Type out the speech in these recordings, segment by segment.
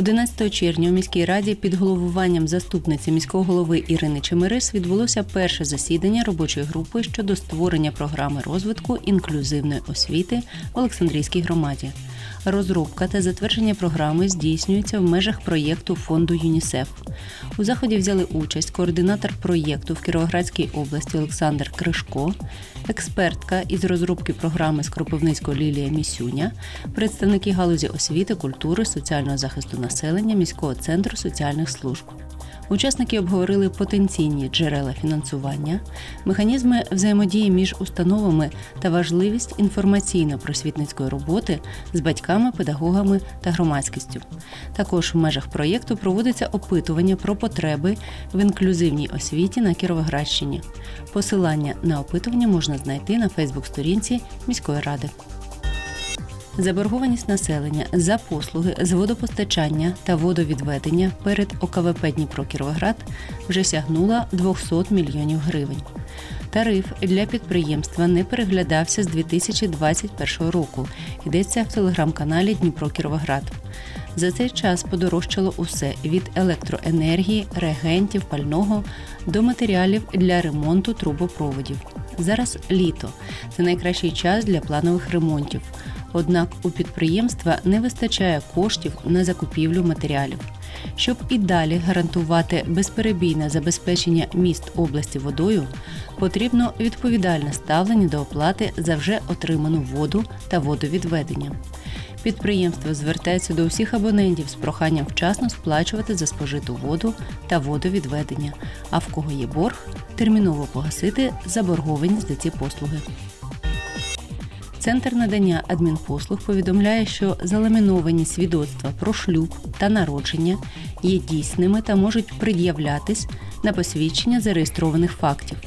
11 червня у міській раді під головуванням заступниці міського голови Ірини Чемерис відбулося перше засідання робочої групи щодо створення програми розвитку інклюзивної освіти в Олександрійській громаді. Розробка та затвердження програми здійснюється в межах проєкту фонду ЮНІСЕФ. У заході взяли участь координатор проєкту в Кіровоградській області Олександр Кришко, експертка із розробки програми з Кропивницького Лілія Місюня, представники галузі освіти, культури, соціального захисту населення міського центру соціальних служб. Учасники обговорили потенційні джерела фінансування, механізми взаємодії між установами та важливість інформаційно-просвітницької роботи з батьками, педагогами та громадськістю. Також в межах проєкту проводиться опитування про потреби в інклюзивній освіті на Кіровоградщині. Посилання на опитування можна знайти на Фейсбук-сторінці міської ради. Заборгованість населення за послуги з водопостачання та водовідведення перед ОКВП Дніпро Кіровоград вже сягнула 200 мільйонів гривень. Тариф для підприємства не переглядався з 2021 року. Йдеться в телеграм-каналі Дніпро Кіровоград. За цей час подорожчало усе від електроенергії, реагентів, пального до матеріалів для ремонту трубопроводів. Зараз літо це найкращий час для планових ремонтів. Однак у підприємства не вистачає коштів на закупівлю матеріалів. Щоб і далі гарантувати безперебійне забезпечення міст області водою, потрібно відповідальне ставлення до оплати за вже отриману воду та водовідведення. Підприємство звертається до усіх абонентів з проханням вчасно сплачувати за спожиту воду та водовідведення, а в кого є борг, терміново погасити заборгованість за ці послуги. Центр надання адмінпослуг повідомляє, що заламіновані свідоцтва про шлюб та народження є дійсними та можуть пред'являтись на посвідчення зареєстрованих фактів.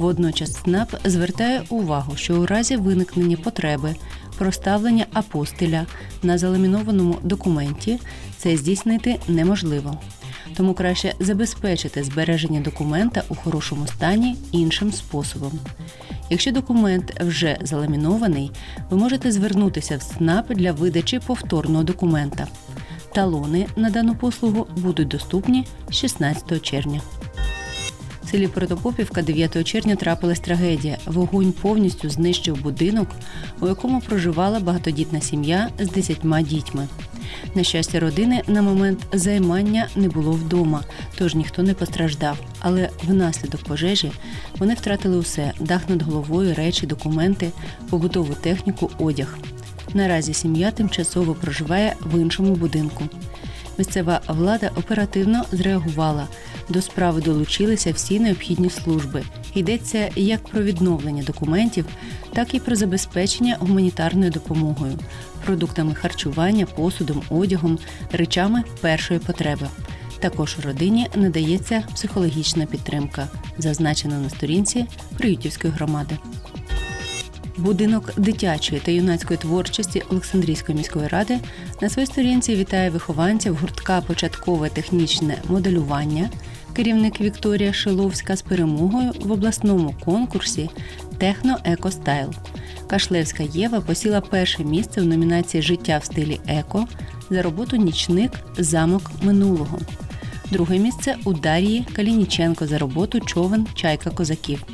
Водночас СНАП звертає увагу, що у разі виникнення потреби проставлення апостиля на заламінованому документі це здійснити неможливо. Тому краще забезпечити збереження документа у хорошому стані іншим способом. Якщо документ вже заламінований, ви можете звернутися в СНАП для видачі повторного документа. Талони на дану послугу будуть доступні 16 червня. В селі Протопопівка 9 червня трапилась трагедія. Вогонь повністю знищив будинок, у якому проживала багатодітна сім'я з 10 дітьми. На щастя, родини на момент займання не було вдома, тож ніхто не постраждав. Але внаслідок пожежі вони втратили усе: дах над головою, речі, документи, побутову техніку, одяг. Наразі сім'я тимчасово проживає в іншому будинку. Місцева влада оперативно зреагувала. До справи долучилися всі необхідні служби. Йдеться як про відновлення документів, так і про забезпечення гуманітарною допомогою, продуктами харчування, посудом, одягом, речами першої потреби. Також родині надається психологічна підтримка, зазначена на сторінці Приютівської громади. Будинок дитячої та юнацької творчості Олександрійської міської ради на своїй сторінці вітає вихованців гуртка Початкове технічне моделювання, керівник Вікторія Шиловська з перемогою в обласному конкурсі Техно Еко Стайл. Кашлевська Єва посіла перше місце в номінації Життя в стилі еко за роботу Нічник Замок минулого. Друге місце у Дар'ї Калініченко за роботу Човен Чайка козаків.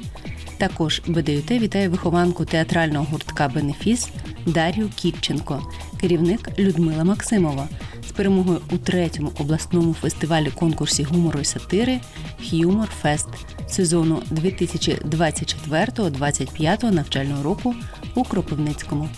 Також БДЮТ вітає вихованку театрального гуртка Бенефіс Дар'ю Кітченко, керівник Людмила Максимова з перемогою у третьому обласному фестивалі конкурсі гумору і сатири Х'юмор Фест сезону 2024-2025 навчального року у Кропивницькому.